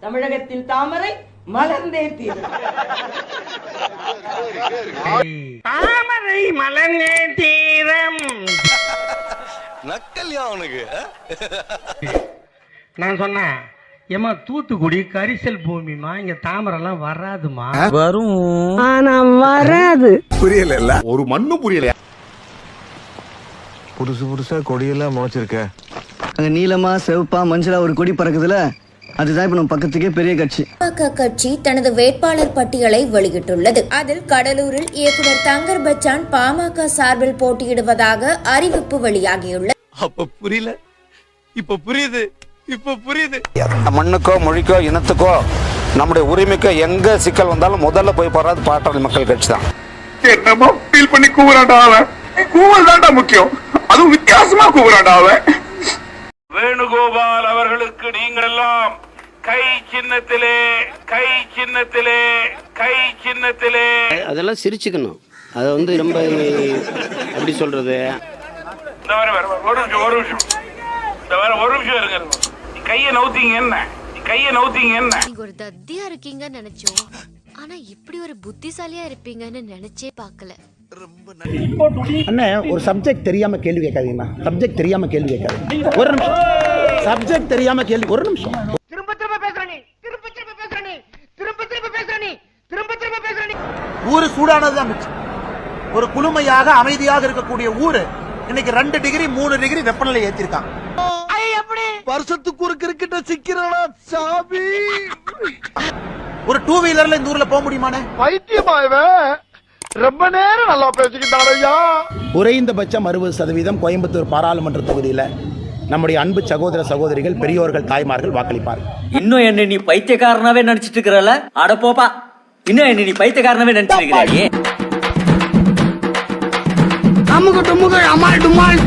தமிழகத்தில் தாமரை மலர்ந்தே தீரும். தாமரை மலர்ந்தே தீரம். நக்கல்யா அவனுக்கு. நான் சொன்னேன் ஏமா தூத்துக்குடி கரிசல் பூமிமா இங்க தாமரைலாம் வராதுமா ஒரு மண்ணும் புரியல புதுசு புதுசா கொடியெல்லாம் முளைச்சிருக்க. அங்க நீலமா செவப்பா மஞ்சளா ஒரு கொடி பறக்குதுல? அதுதான் இப்ப நம்ம பக்கத்துக்கே பெரிய கட்சி. பாமக கட்சி தனது வேட்பாளர் பட்டியலை வெளியிட்டுள்ளது. அதில் கடலூரில் இயக்குனர் தங்கர் பச்சான் பாமக சார்பில் போட்டியிடுவதாக அறிவிப்பு வெளியாகியுள்ளது. அப்ப புரியல. இப்ப புரியுது. இப்ப புரியுது. மண்ணுக்கோ மொழிக்கோ இனத்துக்கோ நம்முடைய உரிமைக்கோ எங்க சிக்கல் வந்தாலும் முதல்ல போய் போறது பாட்டாளி மக்கள் கட்சி தான். என்னமோ ஃபீல் பண்ணி கூவுறான்டா அவன். கூவல் தான்டா முக்கியம். அதுவும் வித்தியாசமா கூவுறான்டா அவன். வேணுகோபால் சின்னத்திலே கை சின்னத்திலே கை சின்னத்திலே. அதெல்லாம் சிரிச்சுக்கணும். அதை வந்து ரொம்ப எப்படி சொல்றது? இந்த வர வர வர, ஒரு நிமிஷம் ஒரு நிமிஷம். இந்த வர ஒரு நிமிஷம் இருங்க இருங்க. நீ கையை நவுத்தீங்க என்ன? நீ கையை நவுத்தீங்க என்ன? நீங்க ஒரு தத்தியா இருக்கீங்கன்னு நினைச்சோம். ஆனா இப்படி ஒரு புத்திசாலியா இருப்பீங்கன்னு நினைச்சே பார்க்கல. அண்ணே ஒரு சப்ஜெக்ட் தெரியாம கேள்வி கேட்காதீங்கண்ணா சப்ஜெக்ட் தெரியாம கேள்வி கேட்காதீங்க. ஒரு நிமிஷம். சப்ஜெக்ட் தெரியாம கேள்வி ஒரு நிமிஷம். ஊரு சூடானதுதான் மிச்சம். ஒரு குளுமையாக அமைதியாக இருக்கக்கூடிய ஊரு இன்னைக்கு ரெண்டு டிகிரி மூணு டிகிரி வெப்பநிலை ஏத்திருக்காங்க. வருஷத்துக்கு ஒரு கிரிக்கெட்ட சிக்கிறானா சாமி? ஒரு டூ வீலர்ல இந்த ஊர்ல போக முடியுமானே பைத்தியமா இவன்? ரொம்ப நேரம் நல்லா பேசிக்கிட்டான் ஐயா. குறைந்தபட்சம் அறுபது சதவீதம் கோயம்புத்தூர் பாராளுமன்ற தொகுதியில நம்முடைய அன்பு சகோதர சகோதரிகள் பெரியோர்கள் தாய்மார்கள் வாக்களிப்பார்கள். இன்னும் என்ன நீ பைத்தியக்காரனாவே நினைச்சிட்டு இருக்கிறல அட போப்பா. இன்னும் என்ன நீ பைத்த காரணமே நினைச்சிருக்கிறாயே? அமுக டுமுக அமால் டுமால்.